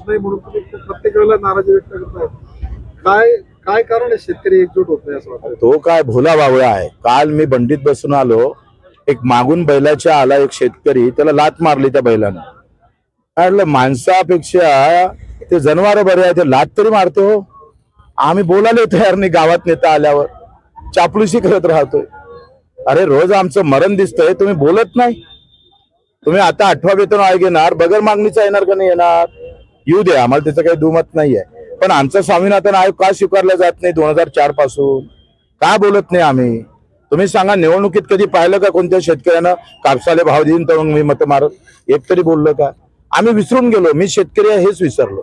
होत नाही म्हणून तुम्ही प्रत्येक वेळेला नाराजी व्यक्त करताय. काय काय कारण आहे? शेतकरी एकजूट होत नाही असं वाटतं तो काय भोला बावळा आहे. काल मी बंडीत बसून आलो. एक मागून बैलाच्या आला एक शेतकरी. त्याला लात मारली त्या बैलानं. म्हटलं माणसापेक्षा ते जनावर बरे आहे ते लात तरी मारतो हो. आम्ही बोलायला तयार नाही गावात नेता आल्यावर. चापलूशी करत राहतोय. अरे रोज आमचं मरण दिसतंय. तुम्ही बोलत नाही. तुम्ही आता आठवा वेतन आयोग येणार बगर मागणीचा येणार का नाही येणार? येऊ दे आम्हाला त्याचं काही दुमत नाही आहे पण आमचं स्वामीनाथन आयोग का स्वीकारला जात नाही दोन हजार चारपासून? का बोलत नाही आम्ही? तुम्ही सांगा निवडणुकीत कधी पाहिलं का कोणत्या शेतकऱ्यानं कापसाले भाव देईन तर मग मी मत मारत? एक तरी बोललं का? आम्ही विसरून गेलो मी शेतकरी आहे हेच विसरलो.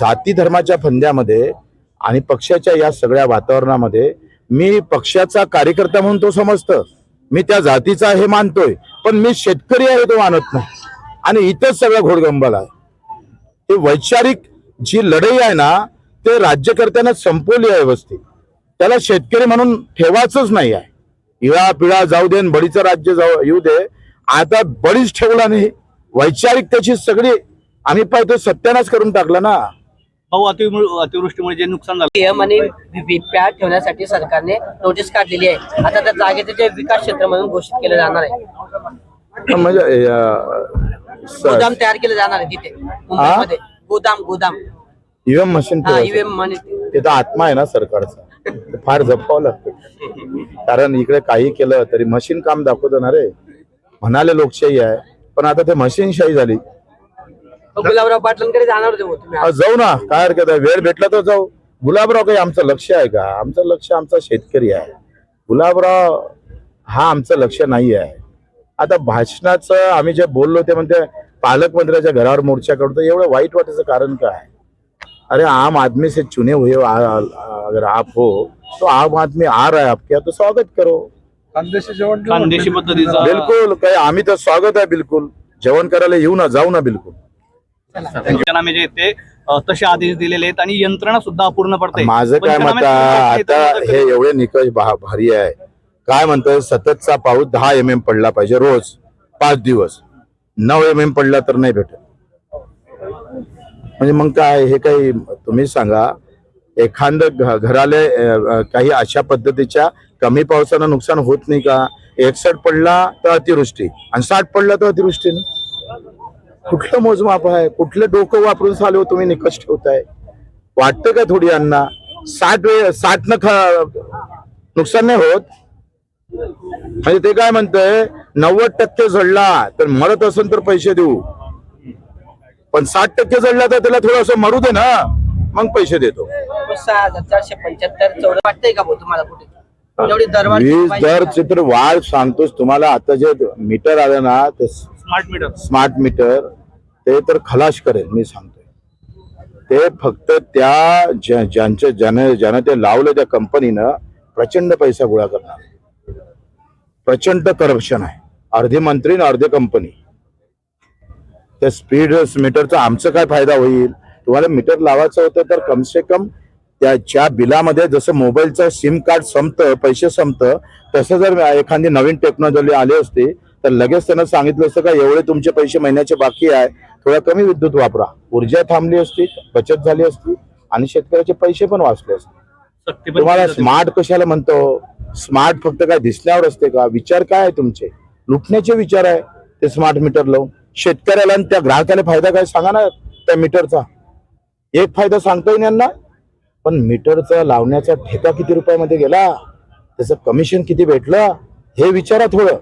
जाती धर्माच्या फंद्यामध्ये आणि पक्षाच्या या सगळ्या वातावरणामध्ये मी पक्षाचा कार्यकर्ता म्हणून तो समजतं. मी त्या जातीचा हे मानतोय. पण मी शेतकरी आहे तो मानत नाही. आणि इथंच सगळा घोडगंबल आहे. हे वैचारिक जी लढाई आहे ना ते राज्यकर्त्यांना संपवली आहे व्यवस्थित. त्याला शेतकरी म्हणून ठेवायचंच नाही आहे. इळा पिळा जाऊ दे बळीचं राज्य जाऊ येऊ दे. आता बळीच ठेवला नाही. वैचारिक त्याची सगळी आम्ही पाहतो सत्यानाश करून टाकला ना. भाऊ अति अतिवृष्टीमुळे जे नुकसान झालं. पीएम आणि बिप्या ठेवण्यासाठी सरकारने नोटीस काढलेली आहे. आता त्या जागेचे ते विकास क्षेत्र म्हणून घोषित केलं जाणार आहे. म्हणजे गोदाम तयार केलं जाणार आहे तिथे मुंबईमध्ये. गोदाम गोदाम. ईव्हीएम मशीन हा. ईव्हीएम म्हणे ते तर आत्मा आहे ना सरकारचा. ते फार जपावं लागतं. कारण इकडे काही केलं तरी मशीन काम दाखवतं ना रे म्हणाले लोकशाही आहे. पण आता ते मशीनशाही झाली. गुलाबराव पाटलांकडे जाणार होते भाऊ तुम्ही. अहो, जाऊ ना. काय हरकत आहे? वेळ भेटला तर जाऊ. गुलाबराव काही आमचं लक्ष आहे का? आमचं लक्ष आमचा शेतकरी आहे. गुलाबराव हा आमचं लक्ष नाही आहे. आता भाषणाचं आम्ही जे बोललो ते म्हणते पालकमंत्र्याच्या घरावर मोर्चा करतो एवढं वाईट वाटायचं कारण काय? अरे आम आदमी से चुने हुए आ, अगर आप हो तो आम आदमी आ रहा है आपके यहाँ तो स्वागत करो। खानदेशी जेवण जेवण खानदेशी पद्धतीचा बिलकुल काय आम्ही तर स्वागत आहे बिलकुल. जेवण करायला येऊ ना जाऊ ना बिलकुल. पंचनामे जे आहेत ते अ, तसे आदेश दिलेले आहेत आणि यंत्रणा सुद्धा अपूर्ण पडते. माझं काय मत पूर्ण आता हे. एवढे निकष भारी आहे. काय म्हणतोय? सततचा पाऊस दहा एम एम पडला पाहिजे रोज. पाच दिवस. नऊ एम एम पडला तर नाही भेटत. म्हणजे मग काय हे काही तुम्ही सांगा. एखादं घराले काही अशा पद्धतीच्या कमी पावसानं नुकसान होत नाही का? एकसठ पडला तर अतिवृष्टी. आणि साठ पडला तर अतिवृष्टी कुठलं मोजमाप आहे? कुठलं डोकं वापरून चालू तुम्ही निकष ठेवताय? वाटतं का थोडी अण्णा साठ वे साठ न नुकसान नाही होत? म्हणजे ते काय म्हणतंय नव्वद टक्के जळला तर मरत असेल तर पैसे देऊ. पण साठ टक्के जळला तर त्याला थोडस मरू दे ना मग पैसे देतो. चारशे पंच्याहत्तर चौदा वाटतंय का भाऊ तुम्हाला कुठे? एवढी दरवाढ वीज दर? चित्र वाढ सांगतोच तुम्हाला आता जे मीटर आलं ना ते स्मार्ट मीटर स्मार्ट मीटर ते तर खलास करेल मी सांगतोय. ते फक्त त्या ज्यांच्या ज्याने ज्यानं ते लावलं त्या कंपनीनं प्रचंड पैसा गोळा करणार. प्रचंड करप्शन आहे. अर्धे मंत्री आणि अर्धे कंपनी त्या स्पीड मीटरचा आमचं काय फायदा होईल? तुम्हाला मीटर लावायचं होतं तर कमसे कम त्याच्या बिलामध्ये जसं मोबाईलचं सिम कार्ड संपतं पैसे संपतं तसं जर एखादी नवीन टेक्नॉलॉजी आली असती तर लगेच त्यानं सांगितलं असतं का एवढे तुमचे पैसे महिन्याचे बाकी आहे. थोडा कमी विद्युत वापरा. ऊर्जा थांबली असती बचत झाली असती आणि शेतकऱ्याचे पैसे पण वाचले असते. तुम्हाला. स्मार्ट कशाला म्हणतो? स्मार्ट फक्त काय दिसल्यावर असते का? विचार काय आहे तुमचे? लुटण्याचे विचार आहे ते स्मार्ट मीटर लावून. शेतकऱ्याला आणि त्या ग्राहकाला फायदा काय? सांगा ना त्या मीटरचा. एक फायदा सांगता येईल यांना. पण मीटरचा लावण्याचा ठेका किती रुपयामध्ये गेला? त्याचं कमिशन किती भेटलं? हे विचारा थोडं.